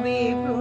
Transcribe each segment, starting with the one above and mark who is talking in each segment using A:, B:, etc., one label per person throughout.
A: me. Ooh.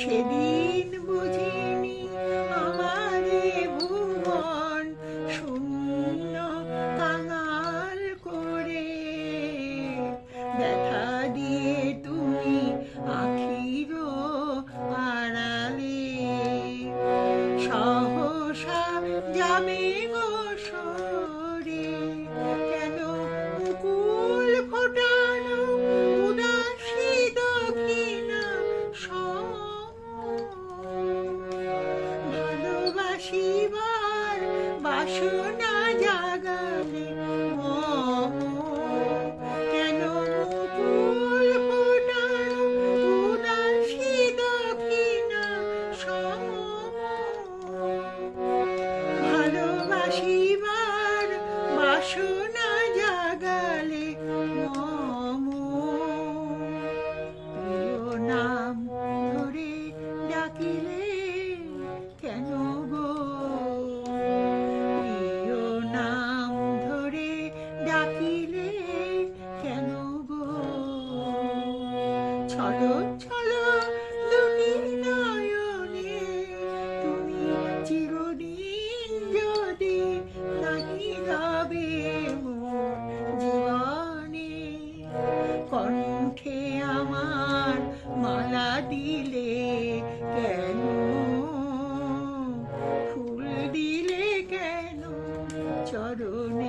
A: সেদিন বুঝিনি আমার ভুবন শূন্য কাঙাল করে। দেখা দিয়ে তুমি আখির আড়ালে সহসা যাবে বাসনা জাগাবে। কেন মুকুল পুনার উদাসী দক্ষিণা সম ভালোবাসিবার বাসনা ছড়ো ছড়ো তুমি নয়নে, তুমি চিরদিন যদি নাহি রবে জীবনে। কণ্ঠে আমার মালা দিলে কেন? ফুল দিলে কেন? চরণ